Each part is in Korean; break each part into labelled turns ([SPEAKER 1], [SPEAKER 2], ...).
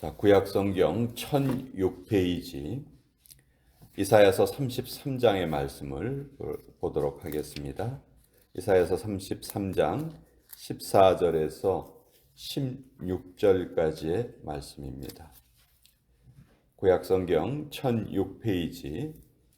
[SPEAKER 1] 자, 구약 성경 1006페이지 이사야서 33장의 말씀을 보도록 하겠습니다. 이사야서 33장 14절에서 16절까지의 말씀입니다. 구약 성경 1006페이지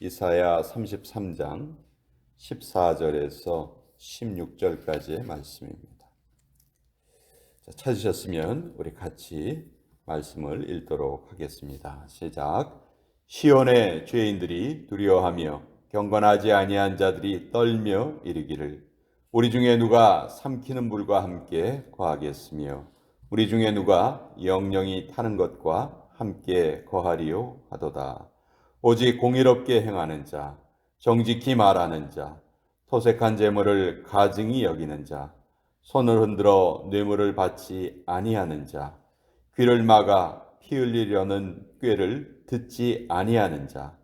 [SPEAKER 1] 이사야 33장 14절에서 16절까지의 말씀입니다. 자, 찾으셨으면 우리 같이 말씀을 읽도록 하겠습니다. 시작. 시온의 죄인들이 두려워하며 경건하지 아니한 자들이 떨며 이르기를 우리 중에 누가 삼키는 물과 함께 거하겠으며 우리 중에 누가 영영이 타는 것과 함께 거하리요 하도다. 오직 공의롭게 행하는 자, 정직히 말하는 자, 토색한 재물을 가증히 여기는 자, 손을 흔들어 뇌물을 받지 아니하는 자, 귀를 막아 피 흘리려는 꾀를 듣지 아니하는 자,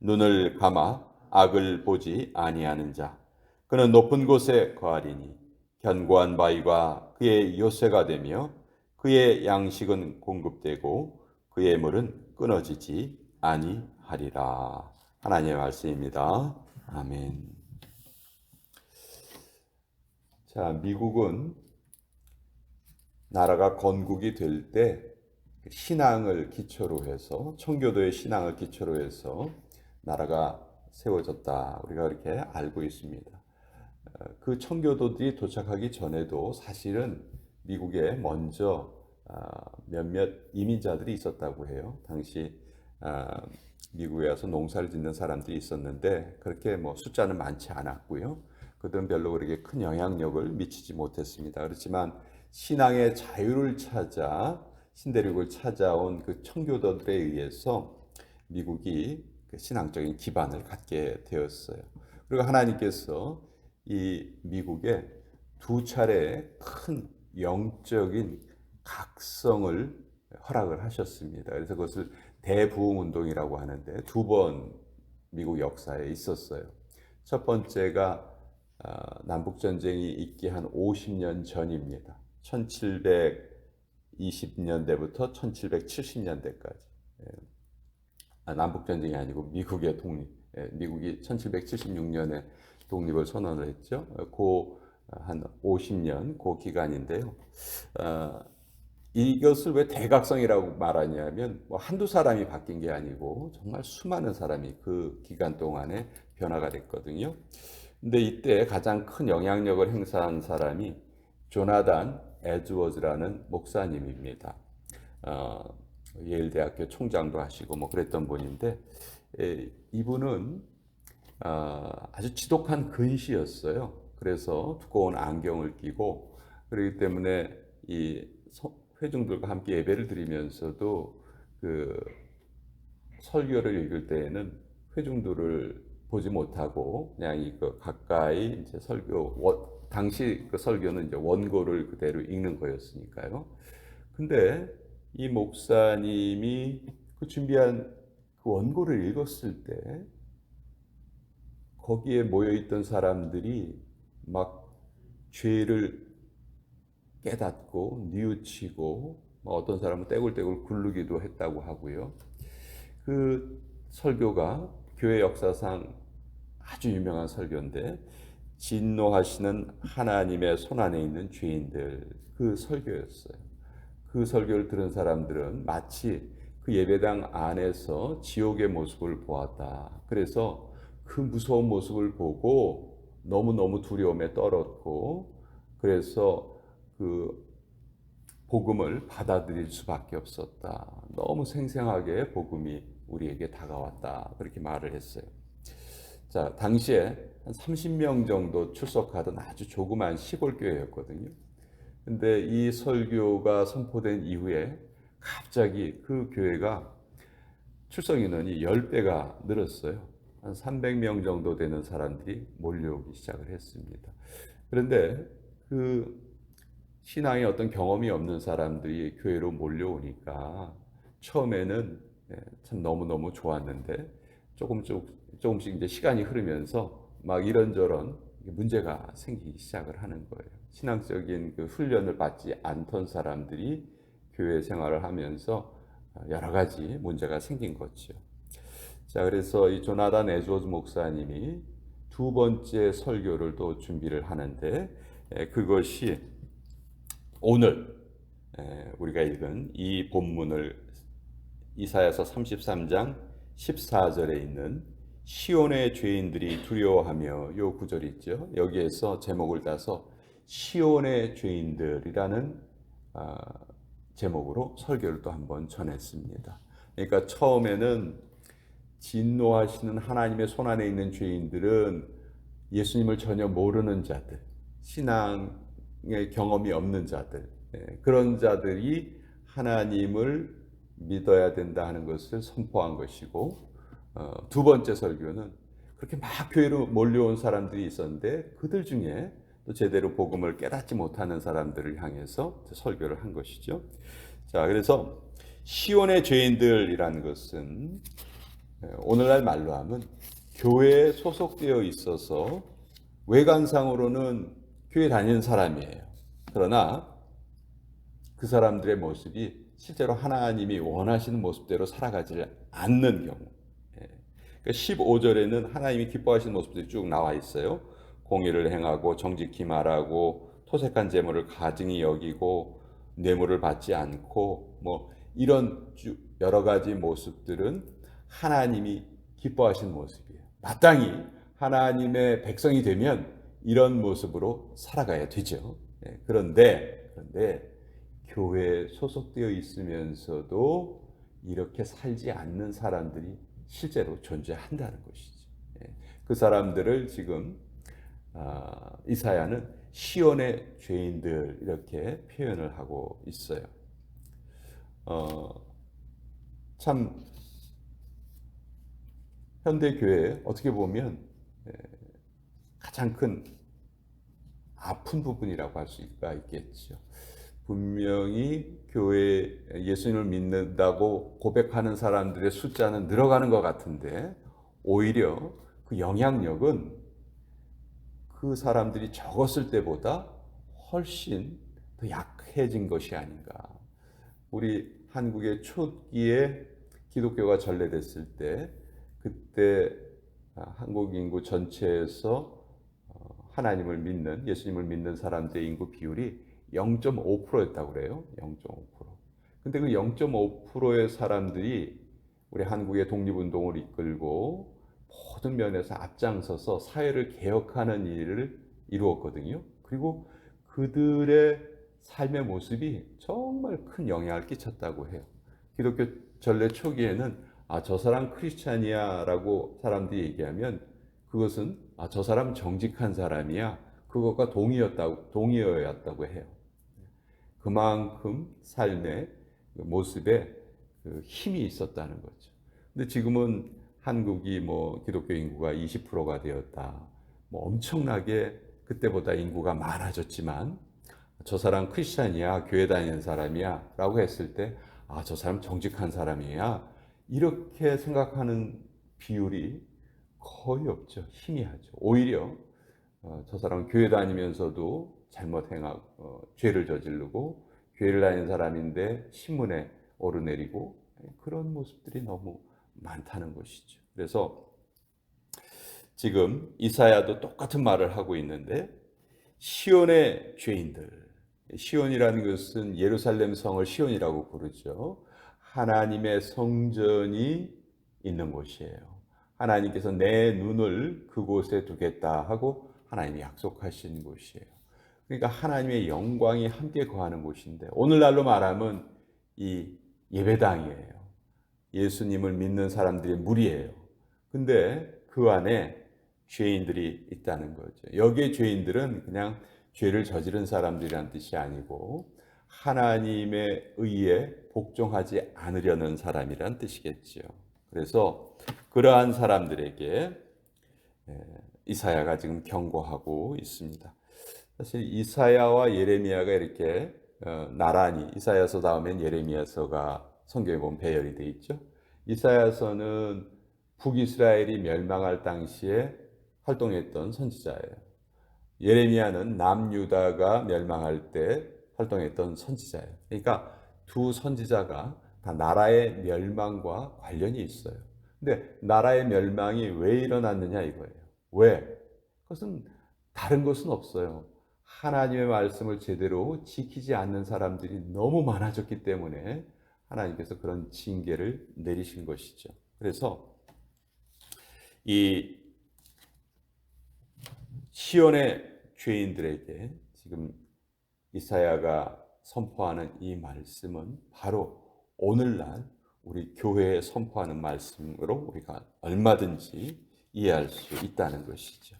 [SPEAKER 1] 눈을 감아 악을 보지 아니하는 자, 그는 높은 곳에 거하리니 견고한 바위가 그의 요새가 되며 그의 양식은 공급되고 그의 물은 끊어지지 아니하리라. 하나님의 말씀입니다. 아멘. 자, 미국은 나라가 건국이 될 때 신앙을 기초로 해서 청교도의 신앙을 기초로 해서 나라가 세워졌다. 우리가 그렇게 알고 있습니다. 어, 그 청교도들이 도착하기 전에도 사실은 미국에 먼저 어, 몇몇 이민자들이 있었다고 해요. 당시 어, 미국에 와서 농사를 짓는 사람들이 있었는데 그렇게 뭐 숫자는 많지 않았고요. 그들은 별로 그렇게 큰 영향력을 미치지 못했습니다. 그렇지만 신앙의 자유를 찾아 신대륙을 찾아온 그 청교도들에 의해서 미국이 그 신앙적인 기반을 갖게 되었어요. 그리고 하나님께서 이 미국에 두 차례 큰 영적인 각성을 허락을 하셨습니다. 그래서 그것을 대부흥 운동이라고 하는데 두 번 미국 역사에 있었어요. 첫 번째가 아, 남북 전쟁이 있기 한 50년 전입니다. 1720년대부터 1770년대까지. 예. 아, 남북 전쟁이 아니고 미국의 독립. 예, 미국이 1776년에 독립을 선언을 했죠. 그한 50년 그 기간인데요. 어, 이것을 왜 대각성이라고 말하냐면 뭐 한두 사람이 바뀐 게 아니고 정말 수많은 사람이 그 기간 동안에 변화가 됐거든요. 근데 이때 가장 큰 영향력을 행사한 사람이 조나단 에즈워즈라는 목사님입니다. 어, 예일대학교 총장도 하시고 뭐 그랬던 분인데 에, 이분은 어, 아주 지독한 근시였어요. 그래서 두꺼운 안경을 끼고 그렇기 때문에 이 회중들과 함께 예배를 드리면서도 그 설교를 읽을 때에는 회중들을 보지 못하고 그냥 이거 가까이 이제 설교 원, 당시 그 설교는 이제 원고를 그대로 읽는 거였으니까요. 근데 이 목사님이 그 준비한 그 원고를 읽었을 때 거기에 모여 있던 사람들이 막 죄를 깨닫고 뉘우치고 뭐 어떤 사람은 떼굴떼굴 굴르기도 했다고 하고요. 그 설교가 교회 역사상 아주 유명한 설교인데 진노하시는 하나님의 손 안에 있는 죄인들 그 설교였어요. 그 설교를 들은 사람들은 마치 그 예배당 안에서 지옥의 모습을 보았다. 그래서 그 무서운 모습을 보고 너무너무 두려움에 떨었고 그래서 그 복음을 받아들일 수밖에 없었다. 너무 생생하게 복음이 우리에게 다가왔다. 그렇게 말을 했어요. 자, 당시에 한 30명 정도 출석하던 아주 조그만 시골 교회였거든요. 근데 이 설교가 선포된 이후에 갑자기 그 교회가 출석 인원이 10배가 늘었어요. 한 300명 정도 되는 사람들이 몰려오기 시작을 했습니다. 그런데 그 신앙의 어떤 경험이 없는 사람들이 교회로 몰려오니까 처음에는 예, 참 너무너무 좋았는데 조금 조금씩 이제 시간이 흐르면서 막 이런저런 문제가 생기기 시작을 하는 거예요. 신앙적인 그 훈련을 받지 않던 사람들이 교회 생활을 하면서 여러 가지 문제가 생긴 거죠. 자, 그래서 이 조나단 에조즈 목사님이 두 번째 설교를 또 준비를 하는데 에, 그것이 오늘 에, 우리가 읽은 이 본문을 이사야서 33장 14절에 있는 시온의 죄인들이 두려워하며 요 구절이 있죠. 여기에서 제목을 따서 시온의 죄인들이라는 아, 제목으로 설교를 또 한번 전했습니다. 그러니까 처음에는 진노하시는 하나님의 손 안에 있는 죄인들은 예수님을 전혀 모르는 자들, 신앙의 경험이 없는 자들, 예, 그런 자들이 하나님을 믿어야 된다 하는 것을 선포한 것이고 어, 두 번째 설교는 그렇게 막 교회로 몰려온 사람들이 있었는데 그들 중에 또 제대로 복음을 깨닫지 못하는 사람들을 향해서 설교를 한 것이죠. 자, 그래서 시온의 죄인들이라는 것은 오늘날 말로 하면 교회에 소속되어 있어서 외관상으로는 교회 다니는 사람이에요. 그러나 그 사람들의 모습이 실제로 하나님이 원하시는 모습대로 살아가지 않는 경우. 그러니까 15절에는 하나님이 기뻐하시는 모습들이 쭉 나와 있어요. 공의를 행하고 정직히 말하고 토색한 재물을 가증히 여기고 뇌물을 받지 않고 뭐 이런 여러 가지 모습들은 하나님이 기뻐하시는 모습이에요. 마땅히 하나님의 백성이 되면 이런 모습으로 살아가야 되죠. 예, 그런데 그런데 교회에 소속되어 있으면서도 이렇게 살지 않는 사람들이 실제로 존재한다는 것이죠. 예, 그 사람들을 지금 아, 이사야는 시온의 죄인들 이렇게 표현을 하고 있어요. 어, 참 현대 교회 어떻게 보면 예, 가장 큰 아픈 부분이라고 할 수가 있겠죠. 분명히 교회 예수님을 믿는다고 고백하는 사람들의 숫자는 늘어가는 것 같은데 오히려 그 영향력은 그 사람들이 적었을 때보다 훨씬 더 약해진 것이 아닌가. 우리 한국의 초기에 기독교가 전래됐을 때 그때 한국 인구 전체에서 어, 하나님을 믿는 예수님을 믿는 사람들의 인구 비율이 0.5%였다고 그래요. 0.5%. 근데 그 0.5%의 사람들이 우리 한국의 독립운동을 이끌고 모든 면에서 앞장서서 사회를 개혁하는 일을 이루었거든요. 그리고 그들의 삶의 모습이 정말 큰 영향을 끼쳤다고 해요. 기독교 전래 초기에는 아, 저 사람 크리스찬이야라고 사람들이 얘기하면 그것은 아, 저 사람 정직한 사람이야. 그것과 동의였다고, 동의어였다고 해요. 그만큼 삶의 그 모습에 그 힘이 있었다는 거죠. 근데 지금은 한국이 뭐 기독교 인구가 20%가 되었다. 뭐 엄청나게 그때보다 인구가 많아졌지만 저 사람 크리스찬이야, 교회 다니는 사람이야 라고 했을 때 아, 저 사람 정직한 사람이야. 이렇게 생각하는 비율이 거의 없죠. 희미하죠. 오히려 어, 저 사람은 교회 다니면서도 잘못 행하고 어, 죄를 저지르고 교회를 다니는 사람인데 신문에 오르내리고 그런 모습들이 너무 많다는 것이죠. 그래서 지금 이사야도 똑같은 말을 하고 있는데 시온의 죄인들 시온이라는 것은 예루살렘 성을 시온이라고 부르죠. 하나님의 성전이 있는 곳이에요. 하나님께서 내 눈을 그곳에 두겠다 하고 하나님이 약속하신 곳이에요. 그러니까 하나님의 영광이 함께 거하는 곳인데 오늘날로 말하면 이 예배당이에요. 예수님을 믿는 사람들의 무리예요. 근데 그 안에 죄인들이 있다는 거죠. 여기에 죄인들은 그냥 죄를 저지른 사람들이란 뜻이 아니고 하나님의 의에 복종하지 않으려는 사람이란 뜻이겠지요. 그래서 그러한 사람들에게 이사야가 지금 경고하고 있습니다. 사실 이사야와 예레미야가 이렇게 어, 나란히 이사야서 다음엔 예레미야서가 성경에 보면 배열이 돼 있죠. 이사야서는 북이스라엘이 멸망할 당시에 활동했던 선지자예요. 예레미야는 남유다가 멸망할 때 활동했던 선지자예요. 그러니까 두 선지자가 다 나라의 멸망과 관련이 있어요. 근데 나라의 멸망이 왜 일어났느냐 이거예요. 왜? 그것은 다른 것은 없어요. 하나님의 말씀을 제대로 지키지 않는 사람들이 너무 많아졌기 때문에 하나님께서 그런 징계를 내리신 것이죠. 그래서 이 시온의 죄인들에게 지금 이사야가 선포하는 이 말씀은 바로 오늘날 우리 교회에 선포하는 말씀으로 우리가 얼마든지 이해할 수 있다는 것이죠.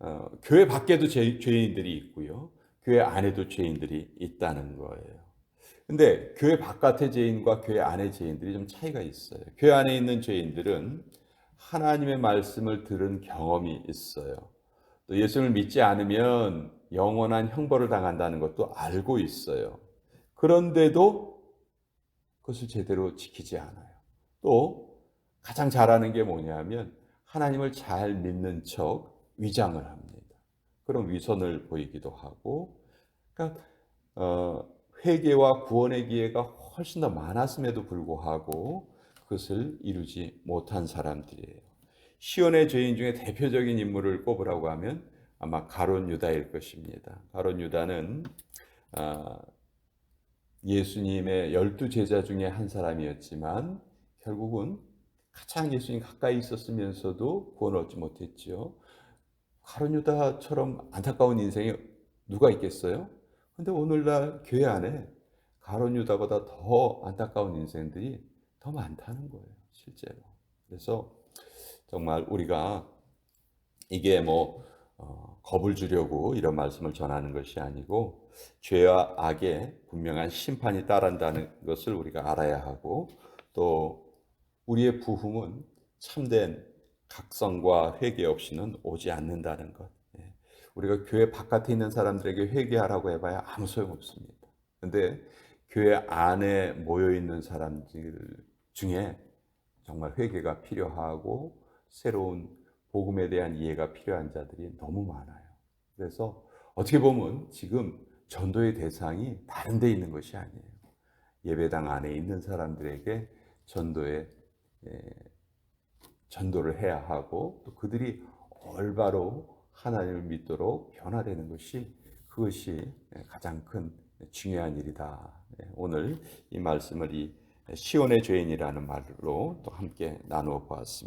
[SPEAKER 1] 어, 교회 밖에도 죄, 죄인들이 있고요. 교회 안에도 죄인들이 있다는 거예요. 근데 교회 바깥의 죄인과 교회 안의 죄인들이 좀 차이가 있어요. 교회 안에 있는 죄인들은 하나님의 말씀을 들은 경험이 있어요. 또 예수를 믿지 않으면 영원한 형벌을 당한다는 것도 알고 있어요. 그런데도 그것을 제대로 지키지 않아요. 또 가장 잘하는 게 뭐냐면 하나님을 잘 믿는 척 위장을 합니다. 그런 위선을 보이기도 하고, 그러니까 어, 회개와 구원의 기회가 훨씬 더 많았음에도 불구하고 그것을 이루지 못한 사람들이에요. 시온의 죄인 중에 대표적인 인물을 꼽으라고 하면 아마 가론 유다일 것입니다. 가론 유다는 아, 예수님의 열두 제자 중에 한 사람이었지만 결국은 가장 예수님 가까이 있었으면서도 구원을 얻지 못했지요. 가론 유다처럼 안타까운 인생이 누가 있겠어요? 근데 오늘날 교회 안에 가론 유다보다 더 안타까운 인생들이 더 많다는 거예요, 실제로. 그래서 정말 우리가 이게 뭐 어, 겁을 주려고 이런 말씀을 전하는 것이 아니고 죄와 악에 분명한 심판이 따른다는 것을 우리가 알아야 하고 또 우리의 부흥은 참된 각성과 회개 없이는 오지 않는다는 것. 예. 우리가 교회 바깥에 있는 사람들에게 회개하라고 해봐야 아무 소용 없습니다. 근데 교회 안에 모여 있는 사람들 중에 정말 회개가 필요하고 새로운 복음에 대한 이해가 필요한 자들이 너무 많아요. 그래서 어떻게 보면 지금 전도의 대상이 다른 데 있는 것이 아니에요. 예배당 안에 있는 사람들에게 전도에 전도를 해야 하고 또 그들이 올바로 하나님을 믿도록 변화되는 것이 그것이 가장 큰 중요한 일이다. 오늘 이 말씀을 이 시온의 죄인이라는 말로 또 함께 나누어 보았습니다.